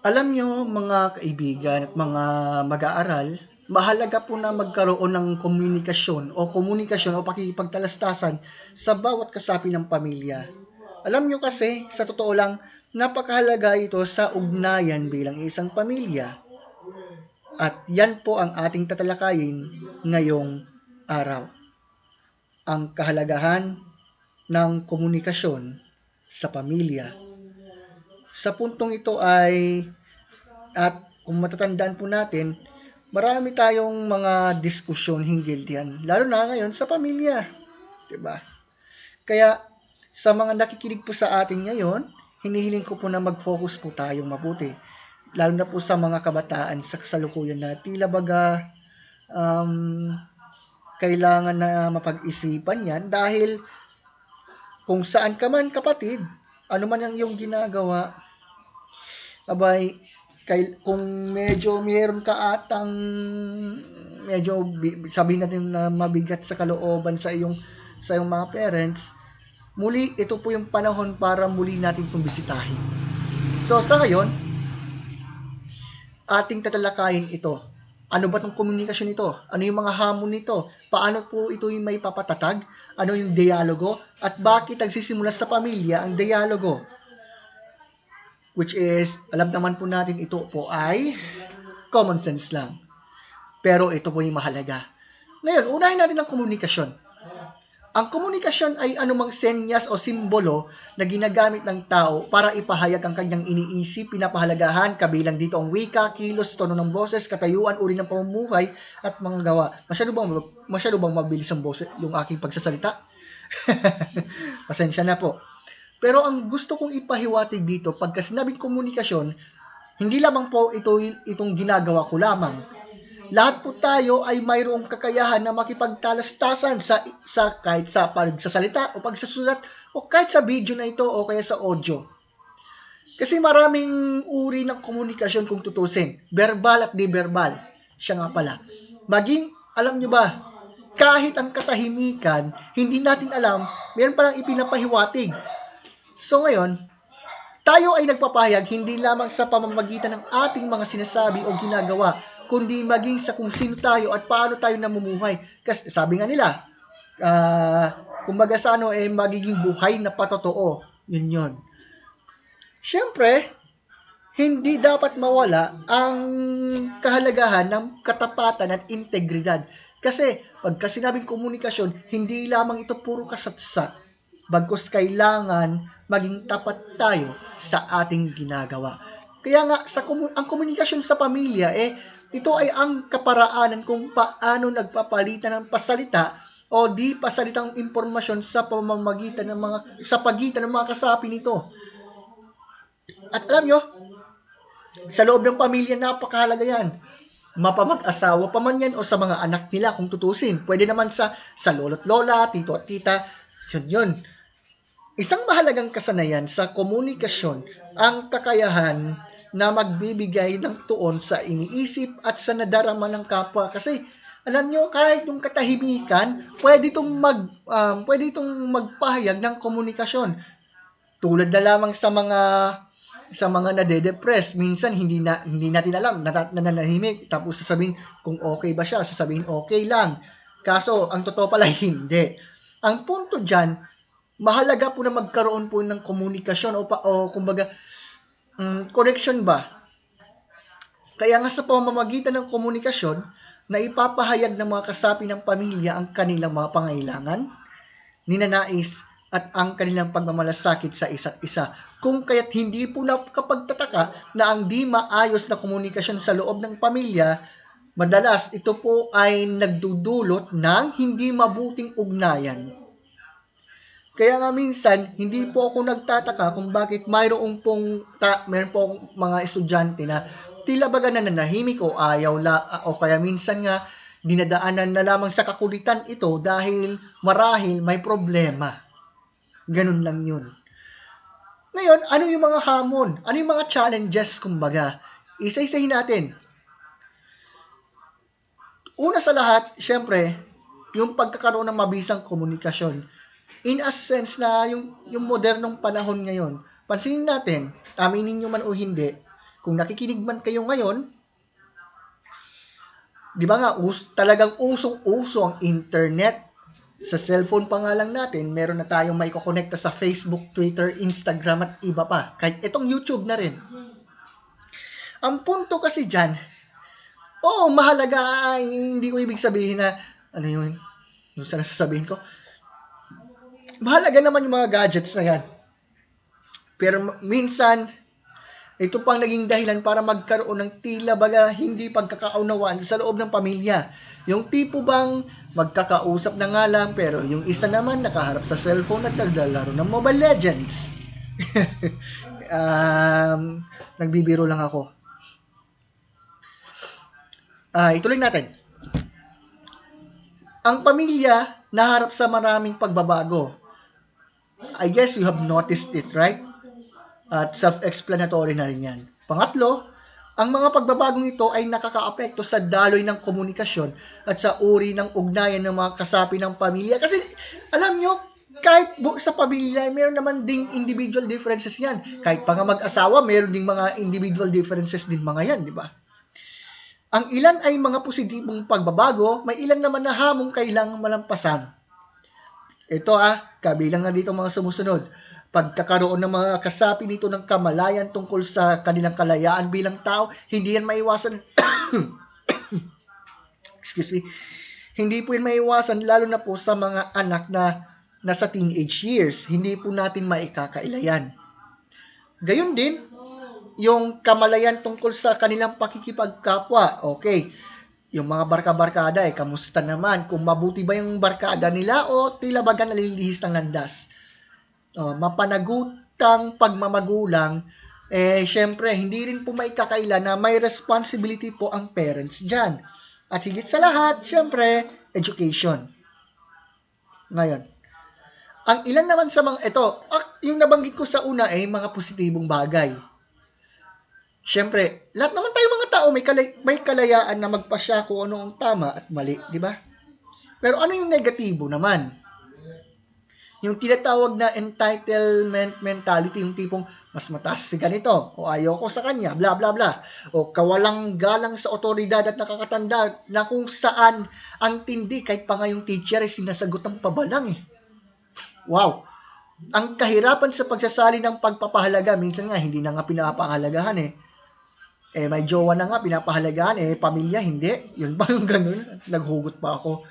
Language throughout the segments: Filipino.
Alam nyo mga kaibigan at mga mag-aaral, mahalaga po na magkaroon ng komunikasyon o komunikasyon o pakikipagtalastasan sa bawat kasapi ng pamilya. Alam nyo kasi, sa totoo lang, napakahalaga ito sa ugnayan bilang isang pamilya. At yan po ang ating tatalakayin ngayong araw. Ang kahalagahan ng komunikasyon sa pamilya. Sa puntong ito ay, at kung matatandaan po natin, marami tayong mga diskusyon hinggil diyan, lalo na ngayon sa pamilya. 'Di ba? Kaya sa mga nakikinig po sa atin ngayon, hinihiling ko po na mag-focus po tayong mabuti. Lalo na po sa mga kabataan sa kasalukuyan na tila baga um, kailangan na mapag-isipan yan dahil kung saan ka man kapatid, ano man ang iyong ginagawa, abay, kay, kung medyo meron ka atang medyo sabihin natin na mabigat sa kalooban sa iyong sa iyong mga parents, muli ito po yung panahon para muli natin itong bisitahin. So sa ngayon, ating tatalakayin ito. Ano ba itong komunikasyon nito? Ano yung mga hamon nito? Paano po ito yung may papatatag? Ano yung dialogo? At bakit nagsisimula sa pamilya ang dialogo? Which is, alam naman po natin ito po ay common sense lang. Pero ito po yung mahalaga. Ngayon, unahin natin ang komunikasyon. Ang komunikasyon ay anumang senyas o simbolo na ginagamit ng tao para ipahayag ang kanyang iniisip, pinapahalagahan, kabilang dito ang wika, kilos, tono ng boses, katayuan, uri ng pamumuhay, at mga gawa. Masyado bang, masyado bang mabilis ang boses, yung aking pagsasalita? Pasensya na po. Pero ang gusto kong ipahiwatig dito, pagka sinabing komunikasyon, hindi lamang po ito itong ginagawa ko lamang, lahat po tayo ay mayroong kakayahan na makipagtalastasan sa, sa kahit sa pagsasalita o pagsasulat o kahit sa video na ito o kaya sa audio. Kasi maraming uri ng komunikasyon kung tutusin. Verbal at di-verbal. Siya nga pala. Maging, alam nyo ba, kahit ang katahimikan, hindi natin alam, meron palang ipinapahiwatig. So ngayon, tayo ay nagpapahayag hindi lamang sa pamamagitan ng ating mga sinasabi o ginagawa, kundi maging sa kung sino tayo at paano tayo namumuhay. Kasi sabi nga nila, uh, kumbaga sa ano, eh, magiging buhay na patotoo. Yun yun. Siyempre, hindi dapat mawala ang kahalagahan ng katapatan at integridad. Kasi pagka sinabing komunikasyon, hindi lamang ito puro kasatsat. Bagkus kailangan maging tapat tayo sa ating ginagawa. Kaya nga sa ang komunikasyon sa pamilya eh ito ay ang kaparaanan kung paano nagpapalitan ng pasalita o di pasalitang impormasyon sa pamamagitan ng mga sa pagitan ng mga kasapi nito. At alam nyo, sa loob ng pamilya napakahalaga yan. Mapamag-asawa pa man yan o sa mga anak nila kung tutusin. Pwede naman sa sa lolo't lola, tito at tita. Yun yun. Isang mahalagang kasanayan sa komunikasyon ang kakayahan na magbibigay ng tuon sa iniisip at sa nadarama ng kapwa. Kasi alam nyo, kahit yung katahimikan, pwede itong, mag, um, pwede itong magpahayag ng komunikasyon. Tulad na lamang sa mga sa mga nade-depress, minsan hindi na hindi natin alam, nananahimik, tapos sasabihin kung okay ba siya, sasabihin okay lang. Kaso ang totoo pala hindi. Ang punto diyan, mahalaga po na magkaroon po ng komunikasyon o, pa, o kumbaga um, connection ba? Kaya nga sa pamamagitan ng komunikasyon, na ipapahayag ng mga kasapi ng pamilya ang kanilang mga pangailangan, ninanais, at ang kanilang pagmamalasakit sa isa't isa. Kung kaya't hindi po nakapagtataka na ang di maayos na komunikasyon sa loob ng pamilya, madalas ito po ay nagdudulot ng hindi mabuting ugnayan kaya nga minsan, hindi po ako nagtataka kung bakit mayroong pong, ta, mayroon po mga estudyante na tila baga na nanahimik o ayaw la, o kaya minsan nga dinadaanan na lamang sa kakulitan ito dahil marahil may problema. Ganun lang yun. Ngayon, ano yung mga hamon? Ano yung mga challenges, kumbaga? Isa-isahin natin. Una sa lahat, syempre, yung pagkakaroon ng mabisang komunikasyon in a sense na yung, yung modernong panahon ngayon, pansinin natin, aminin nyo man o hindi, kung nakikinig man kayo ngayon, di ba nga, us, talagang usong-uso ang internet. Sa cellphone pa nga lang natin, meron na tayong may kukonekta sa Facebook, Twitter, Instagram at iba pa. Kahit itong YouTube na rin. Ang punto kasi dyan, oo, mahalaga, ay, hindi ko ibig sabihin na, ano yun, yung sana sasabihin ko, mahalaga naman yung mga gadgets na yan. Pero minsan, ito pang naging dahilan para magkaroon ng tila baga hindi pagkakaunawaan sa loob ng pamilya. Yung tipo bang magkakausap na nga lang pero yung isa naman nakaharap sa cellphone at naglalaro ng Mobile Legends. um, nagbibiro lang ako. Ah, ituloy natin. Ang pamilya naharap sa maraming pagbabago. I guess you have noticed it, right? At self-explanatory na rin yan. Pangatlo, ang mga pagbabagong ito ay nakakaapekto sa daloy ng komunikasyon at sa uri ng ugnayan ng mga kasapi ng pamilya. Kasi, alam nyo, kahit sa pamilya, meron naman ding individual differences yan. Kahit pa nga mag-asawa, meron ding mga individual differences din mga yan, di ba? Ang ilan ay mga positibong pagbabago, may ilan naman na hamong kailangang malampasan. Ito ah, kabilang na dito mga sumusunod. Pagkakaroon ng mga kasapi nito ng kamalayan tungkol sa kanilang kalayaan bilang tao, hindi yan maiwasan. Excuse me. Hindi po yan maiwasan lalo na po sa mga anak na nasa teenage years. Hindi po natin maikakailayan. Gayon din, yung kamalayan tungkol sa kanilang pakikipagkapwa. Okay. Yung mga barka-barkada eh, kamusta naman? Kung mabuti ba yung barkada nila o tila baga nalilihis ng landas? Oh, mapanagutang pagmamagulang, eh, syempre, hindi rin po maikakaila na may responsibility po ang parents dyan. At higit sa lahat, syempre, education. Ngayon, ang ilan naman sa mga, ito, yung nabanggit ko sa una ay mga positibong bagay. Siyempre, lahat naman tao may, kalay- may kalayaan na magpasya kung ano ang tama at mali, di ba? Pero ano yung negatibo naman? Yung tinatawag na entitlement mentality, yung tipong mas mataas si ganito, o ayaw ko sa kanya, bla bla bla. O kawalang galang sa otoridad at nakakatanda na kung saan ang tindi kahit pa nga yung teacher ay sinasagot ng pabalang eh. Wow! Ang kahirapan sa pagsasali ng pagpapahalaga, minsan nga hindi na nga pinapahalagahan eh. Eh, may jowa na nga, pinapahalagahan. Eh, pamilya, hindi. Yun ba yung ganun? Naghugot pa ako.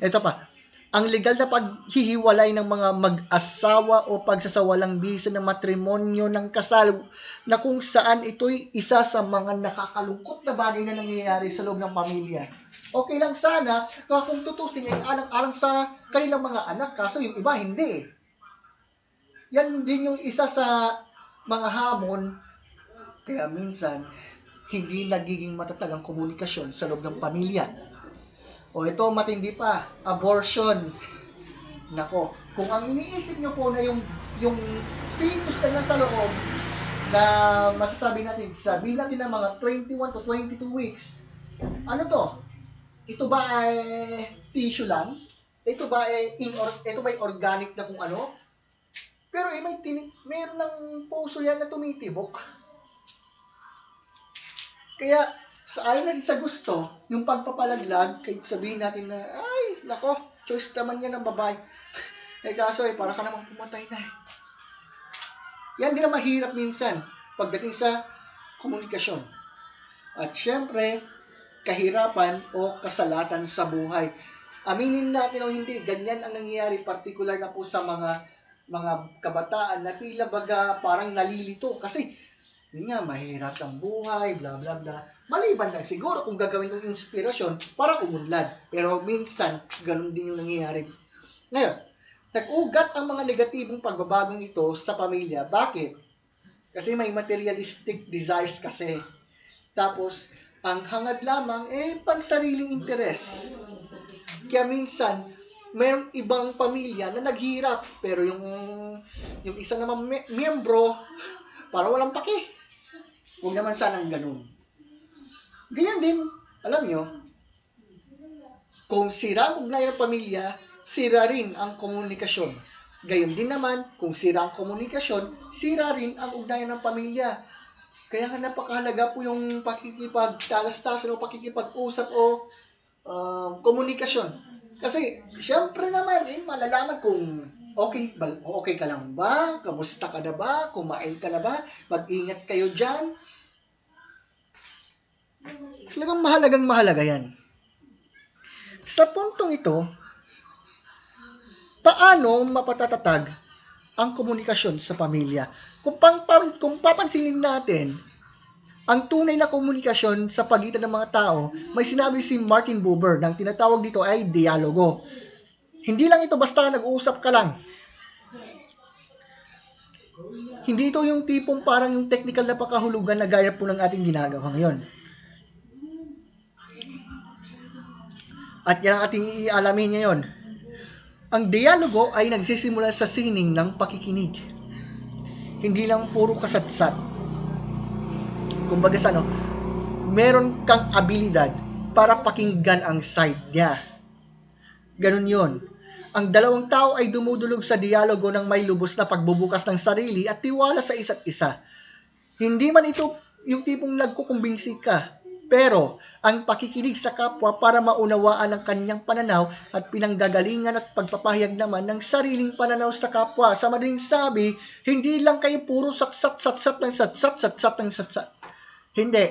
Ito pa. Ang legal na paghihiwalay ng mga mag-asawa o pagsasawalang bisa ng matrimonyo ng kasal na kung saan ito'y isa sa mga nakakalungkot na bagay na nangyayari sa loob ng pamilya. Okay lang sana na kung tutusin ay alang-alang sa kanilang mga anak, kaso yung iba hindi. Yan din yung isa sa mga hamon, kaya minsan, hindi nagiging matatag ang komunikasyon sa loob ng pamilya. O ito, matindi pa, abortion. Nako, kung ang iniisip nyo po na yung, yung fetus na nasa loob, na masasabi natin, sabihin natin na mga 21 to 22 weeks, ano to? Ito ba ay tissue lang? Ito ba ay in or, ito ba ay organic na kung ano? Pero eh, may tin- meron ng puso yan na tumitibok. Kaya, sa ayon natin sa gusto, yung pagpapalaglag, kahit sabihin natin na, ay, nako, choice naman yan ng babae. eh kaso eh, para ka namang pumatay na eh. Yan din ang mahirap minsan pagdating sa komunikasyon. At syempre, kahirapan o kasalatan sa buhay. Aminin natin o hindi, ganyan ang nangyayari, particular na po sa mga mga kabataan na tila baga parang nalilito kasi yun nga, mahirap ang buhay, bla bla bla. Maliban lang siguro kung gagawin ng inspirasyon para umunlad. Pero minsan, ganun din yung nangyayari. Ngayon, nag-ugat ang mga negatibong pagbabagong ito sa pamilya. Bakit? Kasi may materialistic desires kasi. Tapos, ang hangad lamang, eh, pansariling interes. Kaya minsan, mayroong ibang pamilya na naghirap, pero yung yung isa naman me- miyembro, para walang pake. Huwag naman sanang ganun. Ganyan din, alam nyo, kung sira ang ugnayan ng pamilya, sira rin ang komunikasyon. Gayon din naman, kung sira ang komunikasyon, sira rin ang ugnayan ng pamilya. Kaya nga napakahalaga po yung pakikipagtalas-tasan o pakikipag-usap o uh, komunikasyon. Kasi, syempre naman, eh, malalaman kung okay, okay ka lang ba? Kamusta ka na ba? Kumain ka na ba? Mag-ingat kayo dyan. Talagang mahalagang mahalaga yan. Sa puntong ito, paano mapatatatag ang komunikasyon sa pamilya? Kung, pang, kung papansinin natin, ang tunay na komunikasyon sa pagitan ng mga tao, may sinabi si Martin Buber na ang tinatawag dito ay dialogo. Hindi lang ito basta nag-uusap ka lang. Hindi ito yung tipong parang yung technical na pakahulugan na gaya po ng ating ginagawa ngayon. At yan ang ating ialamin ngayon. Ang dialogo ay nagsisimula sa sining ng pakikinig. Hindi lang puro kasatsat. Kumbaga sa ano, meron kang abilidad para pakinggan ang side niya. Ganun yon. Ang dalawang tao ay dumudulog sa dialogo ng may lubos na pagbubukas ng sarili at tiwala sa isa't isa. Hindi man ito yung tipong nagkukumbinsi ka, pero ang pakikinig sa kapwa para maunawaan ang kanyang pananaw at pinanggagalingan at pagpapahayag naman ng sariling pananaw sa kapwa. Sa madaling sabi, hindi lang kayo puro satsat-satsat ng satsat-satsat ng satsat. Hindi.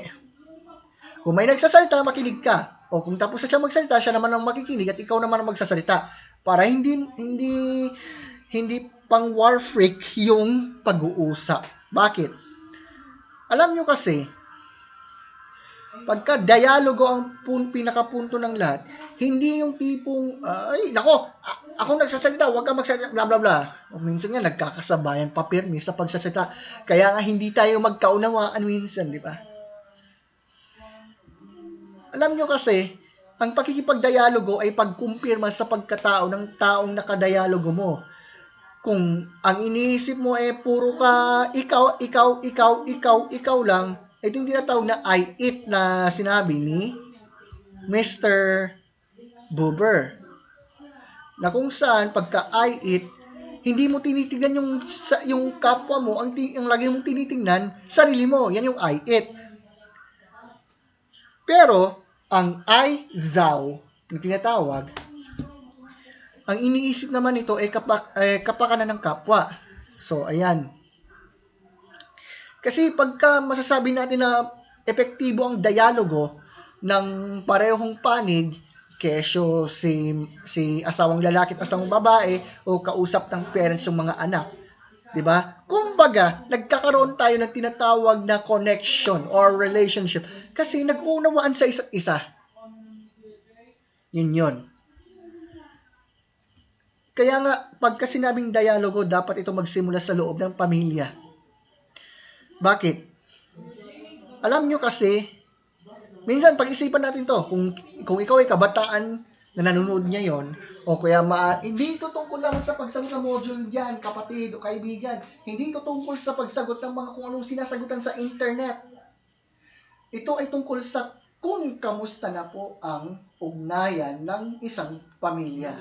Kung may nagsasalita, makinig ka. O kung tapos na siya magsalita, siya naman ang makikinig at ikaw naman ang magsasalita. Para hindi hindi hindi pang war freak yung pag-uusap. Bakit? Alam nyo kasi, pagka dialogo ang pun, pinakapunto ng lahat, hindi yung tipong, ay, nako, ako nagsasalita, huwag ka magsalita, bla bla bla. O minsan nga, nagkakasabayan pa sa pagsasalita. Kaya nga, hindi tayo magkaunawaan minsan, di ba? Alam nyo kasi, ang pakikipagdialogo ay pagkumpirma sa pagkatao ng taong nakadialogo mo. Kung ang iniisip mo eh, puro ka ikaw, ikaw, ikaw, ikaw, ikaw lang, ito yung tinatawag na I it na sinabi ni Mr. Buber. Na kung saan pagka I it, hindi mo tinitingnan yung yung kapwa mo, ang, ang lagi mong tinitingnan, sarili mo. Yan yung I it. Pero, ang I, thou, na tinatawag, ang iniisip naman nito ay kapak, eh, kapakanan ng kapwa. So, ayan. Kasi pagka masasabi natin na epektibo ang dialogo ng parehong panig, kesyo si, si asawang lalaki at asawang babae o kausap ng parents ng mga anak, 'di ba? Kumbaga, nagkakaroon tayo ng tinatawag na connection or relationship kasi nag-uunawaan sa isa't isa. Yun yun. Kaya nga, pagka sinabing dialogo, dapat ito magsimula sa loob ng pamilya. Bakit? Alam nyo kasi, minsan pag-isipan natin to, kung, kung ikaw ay kabataan na nanonood niya yon o kaya ma hindi ito tungkol lang sa pagsagot ng module diyan, kapatid o kaibigan. Hindi ito tungkol sa pagsagot ng mga kung anong sinasagutan sa internet. Ito ay tungkol sa kung kamusta na po ang ugnayan ng isang pamilya.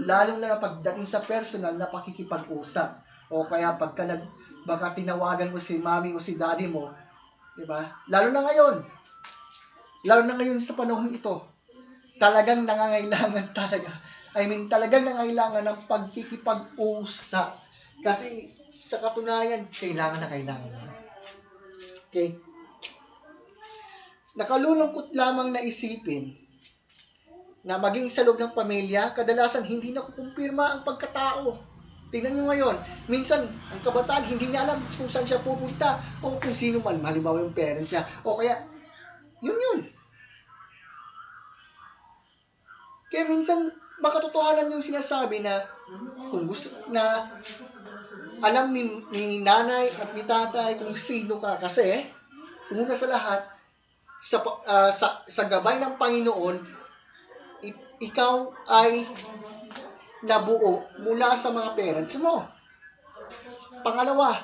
Lalo na pagdating sa personal na pakikipag-usap. O kaya pagka nag, baka tinawagan mo si mami o si daddy mo, di ba? Lalo na ngayon. Lalo na ngayon sa panahon ito talagang nangangailangan talaga. I mean, talagang nangangailangan ng pagkikipag-usap. Kasi sa katunayan, kailangan na kailangan. Okay? Nakalulungkot lamang na isipin na maging sa loob ng pamilya, kadalasan hindi nakukumpirma ang pagkatao. Tingnan nyo ngayon, minsan, ang kabataan, hindi niya alam kung saan siya pupunta o kung sino man, halimbawa yung parents niya, o kaya, yun yun, Kaya minsan, makatotohanan yung sinasabi na kung gusto na alam ni, ni nanay at ni tatay kung sino ka kasi una sa lahat sa uh, sa, sa gabay ng Panginoon ikaw ay nabuo mula sa mga parents mo. Pangalawa,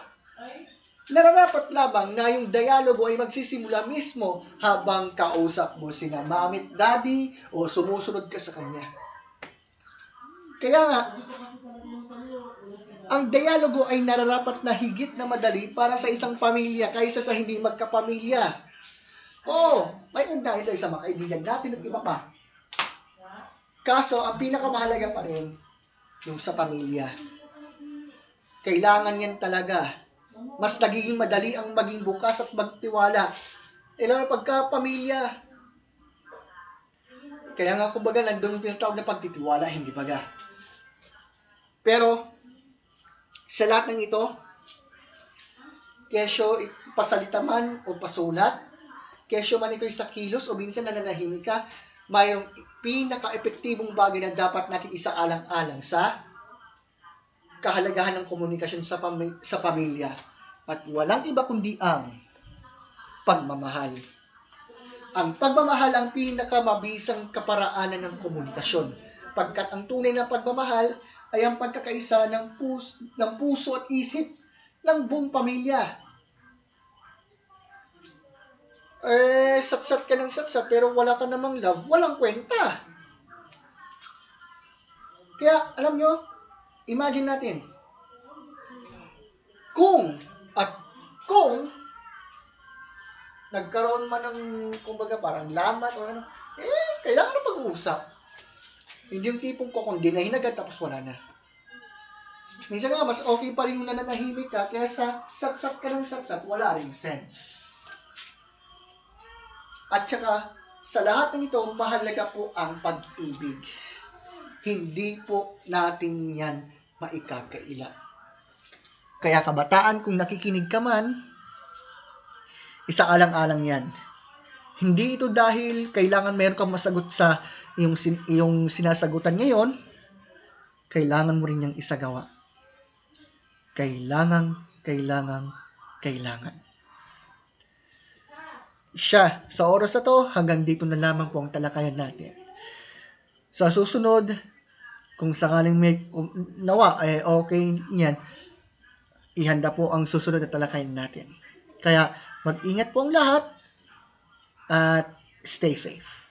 nararapat lamang na yung dialogo ay magsisimula mismo habang kausap mo sina mamit daddy o sumusunod ka sa kanya. Kaya nga, ang dialogo ay nararapat na higit na madali para sa isang pamilya kaysa sa hindi magkapamilya. Oo, may ugnayan ito sa mga kaibigan natin at iba pa. Kaso, ang pinakamahalaga pa rin, yung sa pamilya. Kailangan yan talaga. Mas nagiging madali ang maging bukas at magtiwala. Eh, lalo pagka pamilya. Kaya nga, kumbaga, nandun yung tinatawag na pagtitiwala, hindi baga. Pero, sa lahat ng ito, kesyo pasalita man o pasulat, kesyo man ito'y sa kilos o minsan nananahimik ka, mayroong pinaka-epektibong bagay na dapat natin isaalang-alang sa kahalagahan ng komunikasyon sa, pami- sa pamilya. At walang iba kundi ang pagmamahal. Ang pagmamahal ang pinakamabisang kaparaanan ng komunikasyon. Pagkat ang tunay na pagmamahal ay ang pagkakaisa ng, pus- ng puso at isip ng buong pamilya. Eh, satsat ka ng satsat pero wala ka namang love, walang kwenta. Kaya, alam nyo, imagine natin, kung at kung nagkaroon man ng, kumbaga, parang lamat o ano, eh, kailangan na pag-uusap. Hindi yung tipong kukundinahin agad tapos wala na. Minsan nga, mas okay pa rin yung nananahimik ka kaysa satsat ka ng satsat, wala ring sense. At saka, sa lahat ng ito, mahalaga po ang pag-ibig. Hindi po natin yan maikakaila. Kaya kabataan, kung nakikinig ka man, isaalang-alang yan. Hindi ito dahil kailangan meron kang masagot sa iyong, sin- iyong sinasagutan ngayon, kailangan mo rin niyang isagawa. Kailangan, kailangan, kailangan. Siya, sa oras na to, hanggang dito na lamang po ang talakayan natin. Sa susunod, kung sakaling may um, nawa, eh, okay niyan, ihanda po ang susunod na talakayan natin. Kaya, mag-ingat po ang lahat at stay safe.